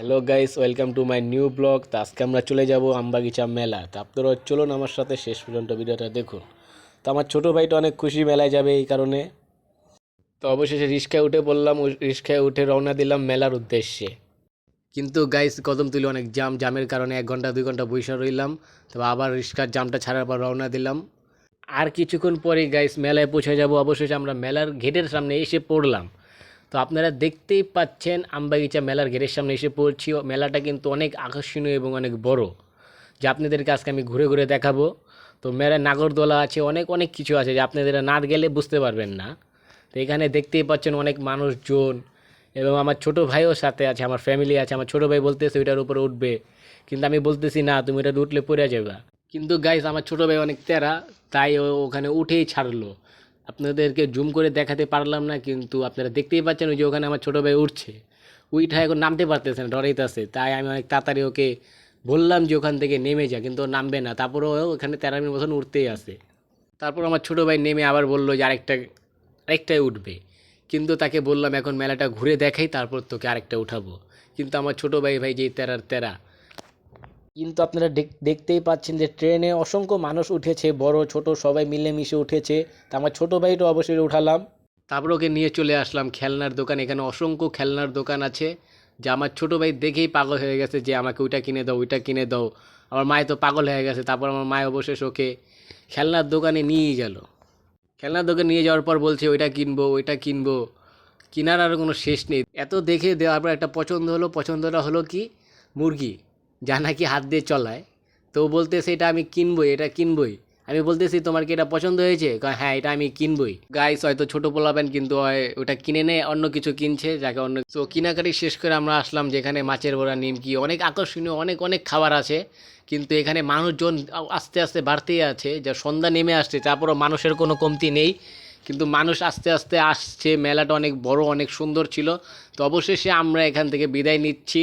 Hello guys welcome to my new blog তো আজকে আমরা চলে যাব আমবাগিচা মেলা। তো আপনারা চলুন আমার সাথে শেষ পর্যন্ত ভিডিওটা দেখুন। তো আমার ছোটো ভাইটা অনেক খুশি মেলায় যাবে এই কারণে। তো অবশেষে রিক্সায় উঠে বললাম রিক্সায় উঠে রওনা দিলাম মেলার উদ্দেশ্যে। কিন্তু গাইস কদম তুলে অনেক জাম জামের কারণে এক ঘণ্টা, দুই ঘণ্টা বৈশা রইলাম। তো আবার রিক্সার জামটা ছাড়ার পর রওনা দিলাম। আর কিছুক্ষণ পরে গাইস মেলায় পৌঁছে যাব। অবশেষে আমরা মেলার গেটের সামনে এসে পড়লাম। তো আপনারা দেখতেই পাচ্ছেন আমবাগিচা মেলার গেটের সামনে এসে পড়ছি মেলাটা কিন্তু অনেক আকর্ষণীয় এবং অনেক বড়, যে আপনাদেরকে আজকে আমি ঘুরে ঘুরে দেখাবো। তো মেলায় নাগরদোলা আছে, অনেক অনেক কিছু আছে যে আপনাদের না গেলে বুঝতে পারবেন না। তো এখানে দেখতেই পাচ্ছেন অনেক মানুষজন এবং আমার ছোট ভাইও সাথে আছে, আমার ফ্যামিলি আছে। আমার ছোট ভাই বলতেছে ওইটার উপরে উঠবে, কিন্তু আমি বলতেছি, না, তুমি এটা উঠলে পড়ে যাবে। কিন্তু গাইস আমার ছোট ভাই অনেক তেরা, তাই ও ওখানে উঠেই ছাড়লো। আপনাদেরকে জুম করে দেখাতে পারলাম না, কিন্তু আপনারা দেখতেই পাচ্ছেন ওই যে ওখানে আমার ছোটো ভাই উঠছে। উইঠা এখন নামতে পারতেছে না, ডরাইতেছে। তাই আমি অনেক তাড়াতাড়ি ওকে বললাম যে ওখান থেকে নেমে যা, কিন্তু নামবে না। তারপরেও ওখানে তেরামির মতন উঠতেই আসে তারপর আমার ছোটো ভাই নেমে আবার বলল যে আরেকটা, আরেকটাই উঠবে। কিন্তু তাকে বললাম, এখন মেলাটা ঘুরে দেখাই, তারপর তোকে আরেকটা উঠাবো। কিন্তু আমার ছোটো ভাই ভাই যেই তেরার তেরা কিন্তু আপনারা দেখ- দেখতেই পাচ্ছেন যে ট্রেনে অসংখ্য মানুষ উঠেছে, বড়, ছোট, সবাই মিলেমিশে উঠেছে। তা আমার ছোটো ভাইটা অবশ্যই উঠালাম। তারপর ওকে নিয়ে চলে আসলাম খেলনার দোকান, এখানে অসংখ্য খেলনার দোকান আছে। যে আমার ছোটো ভাই দেখেই পাগল হয়ে গেছে যে আমাকে ওইটা কিনে দাও, ওইটা কিনে দাও। আমার মায় তো পাগল হয়ে গেছে, তারপর আমার মায় অবশেষ ওকে খেলনার দোকানে নিয়েই গেল। খেলনার দোকানে নিয়ে যাওয়ার পর বলছে, ওইটা কিনবো ওইটা কিনবো। কেনার আর কোনো শেষ নেই। এত দেখে দেওয়ার পর একটা পছন্দ হলো, পছন্দটা হলো কি? মুরগি। যা নাকি হাত দিয়ে চলায়। তো বলতেছে, এটা আমি কিনবই, এটা কিনবই। আমি বলতেছি, তোমার কি এটা পছন্দ হয়েছে? হ্যাঁ এটা আমি কিনবই। গাইস হয়তো ছোটো পোলাবেন কিন্তু হয়, ওটা কিনে নেয়, অন্য কিছু কিনছে, যাকে অন্য তো কেনাকাটি শেষ করে আমরা আসলাম যেখানে মাছের বড়া, নিমকি, অনেক আকর্ষণীয়, অনেক অনেক খাবার আছে। কিন্তু এখানে মানুষজন আস্তে আস্তে বাড়তেই আছে, যা সন্ধ্যা নেমে আসছে তারপরও মানুষের কোনো কমতি নেই। কিন্তু মানুষ আস্তে আস্তে আসছে, মেলাটা অনেক বড়, অনেক সুন্দর ছিল। তো অবশেষে আমরা এখান থেকে বিদায় নিচ্ছি।